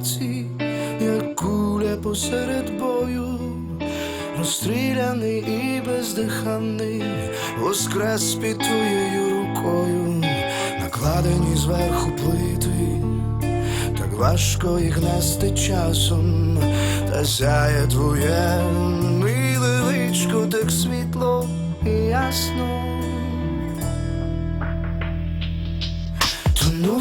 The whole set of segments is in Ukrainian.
серці, як куля посеред бою, розстріляний і бездиханий, воскрес під твоєю рукою, накладені зверху плити, так важко їх нести часом, та сяє твоє миле личко, так світло і ясно. Тону,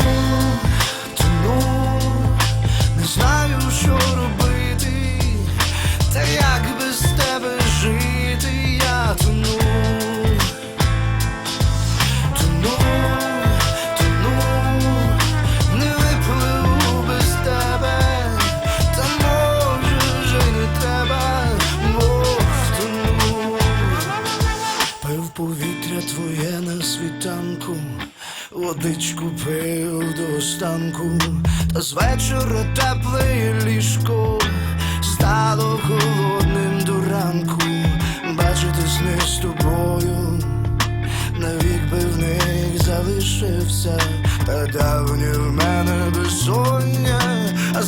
твоє на світанку, водичку пив до останку, та з вечора тепле ліжко стало холодним до ранку, бачити сни з тобою, навік би в них залишився, та давнє в мене безсоння, а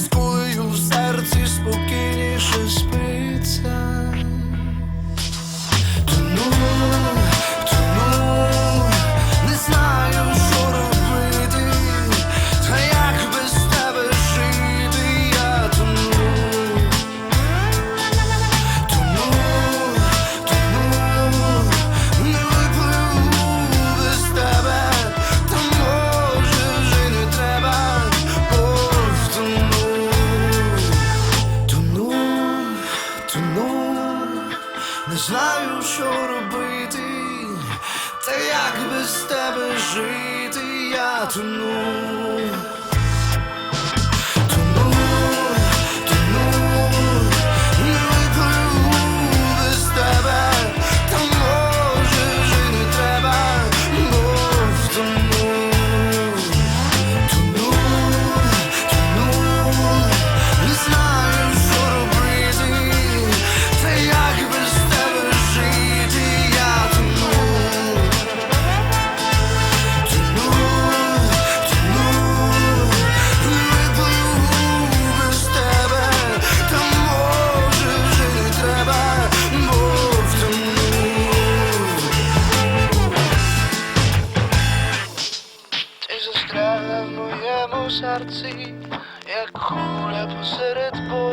знаю, що робити, та як без тебе жити, я тону. серці, як куля посеред бою.